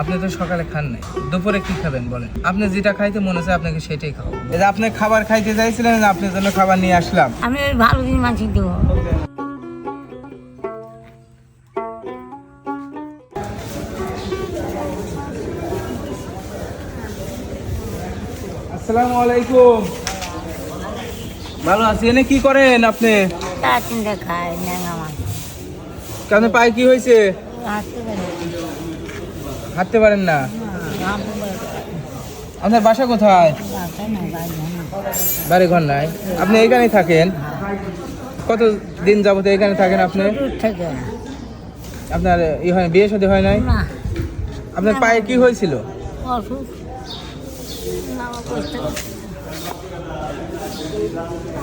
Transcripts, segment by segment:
আপনি তো সকালে খান নাই দুপুরে কি খাবেন বলেন? আপনি যেটা খাইতে মনে হচ্ছে আপনাকে সেটাই খাব এই যে আপনি খাবার খাইতে চাইছিলেন আপনার জন্য খাবার নিয়ে আসলাম। আমি ওই ভালো দিন মাছি দেবো। আসসালামু আলাইকুম। ভালো আছি এনে কি করেন আপনি? তার চিন্তা মাছ। কেন পায়ে কি হয়েছে? হাঁটতে পারেন না। আপনার বাসা কোথায়? বাড়ি ঘর নাই। আপনি এখানেই থাকেন? কত দিন যাবত এখানে থাকেন আপনি? আপনার ই হয় বিয়ে শাদী হয় নাই? আপনার পায়ে কি হয়েছিল।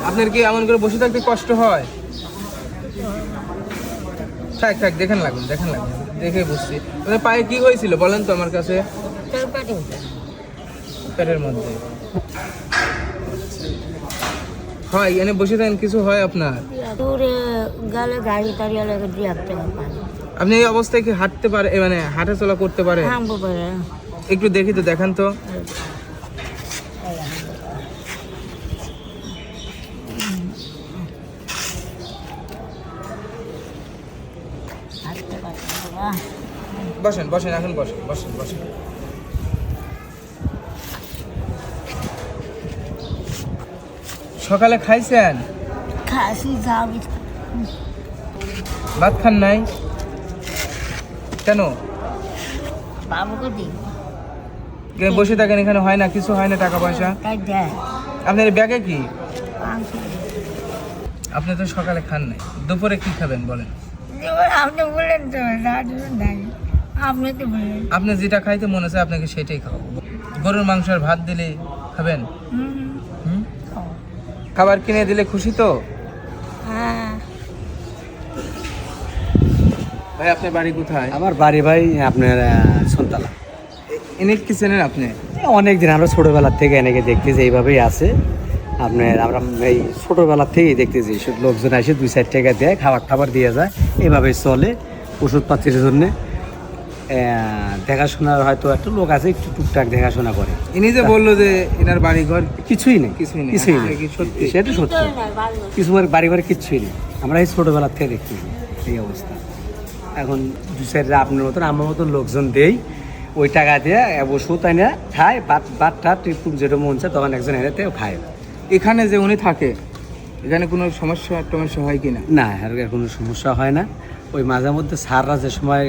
আপনার কি এমন করে বসে থাকতে কষ্ট হয়? থাক থাক দেখেন লাগুন দেখেন লাগুন দেখে বুঝছি। মানে পায়ে কি হয়েছিল বলেন তো আমার কাছে। পেটের মধ্যে। হয় এনে বসে থাকেন কিছু হয় আপনার? গেলে গাড়ি টাড়ি হাজার আপনি এই অবস্থায় কি হাঁটতে পারে মানে হাঁটা চলা করতে পারে। একটু দেখি তো দেখান তো হাঁটতে পারে বাবা। বসেন বসেন এখন বসেন বসেন বসেন। সকালে খাইছেন? ভাত খান নাই? কেন? বসে থাকেন এখানে? হয় না কিছু হয় না টাকা পয়সা আপনার ব্যাগে কি? আপনি তো সকালে খান নাই। দুপুরে কি খাবেন বলেন? আপনি তো আপনি তো আপনি যেটা খাইতে মনে হচ্ছে আপনাকে সেটাই খাব গরুর মাংস আর ভাত দিলে খাবেন? হুম হুম? খাবার কিনে দিলে খুশি তো? হ্যাঁ। ভাই আপনার বাড়ি কোথায়? আমার বাড়ি ভাই আপনার সন্তালা। এনে কি চেনেন আপনি? অনেক দিন আমরা ছোটোবেলার থেকে এনেকে দেখতেছি এইভাবেই আছে। আপনার আমরা এই ছোটোবেলার থেকেই দেখতেছি সব লোকজন আসে দুই চার টাকা দেয় খাবার টাবার দিয়ে যায় এভাবে চলে ওষুধপাতির জন্যে। দেখাশোনার হয়তো একটা লোক আছে একটু টুকটাক দেখাশোনা করে। ইনি যে বলল যে এনার বাড়ি ঘর কিছুই নেই কিছুই নেই। কিছুই নেই। কি সত্যি? সেটা সত্যি। কিছু বাড়ি- বাড়ি কিচ্ছুই নেই। আমরা এই ছোটোবেলার থেকে দেখতেছি এই অবস্থা। এখন দু চারটা আপনার মতন আমার মতন লোকজন দেই ওই টাকা দিয়ে ওষুধ এনে খায় ভাত ভাত টাত একটু যেটা মন চায় তখন একজন এনে তেও খায়। এখানে যে উনি থাকে এখানে কোনো সমস্যা টমস্যা হয় কি না না আর কোনো সমস্যা হয় না। ওই মাঝে মধ্যে সাররা যে সময়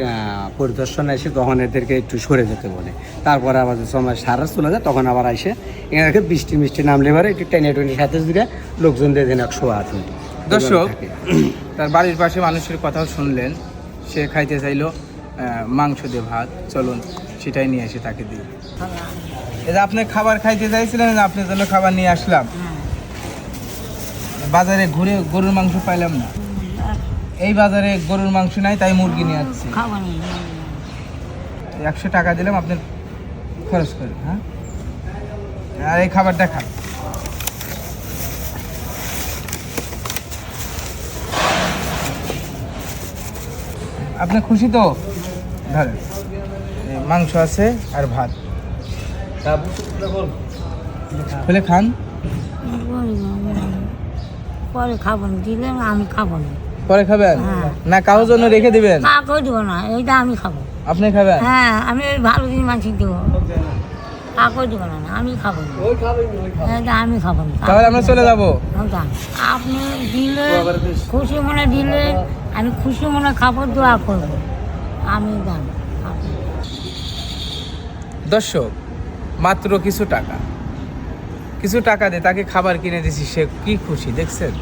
পরিদর্শনে আসে তখন এদেরকে একটু সরে যেতে বলে। তারপরে আবার যে সময় সাররা চলে যায় তখন আবার আসে। এনাকে বৃষ্টি মিষ্টি নামলে পারে একটু টেনে টেনে সাথে দিলে লোকজন দিয়ে দেন একশো আট দর্শক তার বাড়ির পাশে মানুষের কথাও শুনলেন। সে খাইতে চাইলো মাংস দিয়ে ভাত। চলুন সেটাই নিয়ে এসে তাকে দিই। এটা আপনি খাবার খাইতে চাইছিলেন আপনার জন্য খাবার নিয়ে আসলাম। বাজারে ঘুরে গরুর মাংস পাইলাম না। এই বাজারে গরুর মাংস নাই তাই মুরগি নিয়ে আসছি। একশো টাকা দিলাম আপনার খরচ করে হ্যাঁ? আর এই খাবারটা খান। আপনি খুশি তো? ধরেন মাংস আছে আর ভাত। খুলে খান। পরে খাব না দিলে আমি খাব না। পরে খাবেন? হ্যাঁ। না কারোর জন্য রেখে দিবেন? কাকেও দিব না এইটা আমি খাব। আপনি খাবেন? হ্যাঁ আমি ওই ভালো দিন মাছি দেবো। কাকেও দিব না না, আমি খাব না। এইটা আমি খাব না। তাহলে আমরা চলে যাব। আপনি দিলে খুশি মনে দিলে আমি খুশি মনে খাব দোয়া করব। আমি দাম দর্শক মাত্র কিছু টাকা। কিছু টাকা দিয়ে তাকে খাবার কিনে দিছি সে কি খুশি, দেখছেন?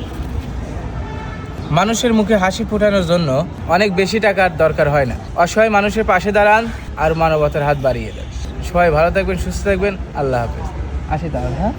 মানুষের মুখে হাসি ফোটানোর জন্য অনেক বেশি টাকার দরকার হয় না। অসহায় মানুষের পাশে দাঁড়ান আর মানবতার হাত বাড়িয়ে দেন। সবাই ভালো থাকবেন, সুস্থ থাকবেন, আল্লাহ হাফেজ। আসি তাহলে হ্যাঁ?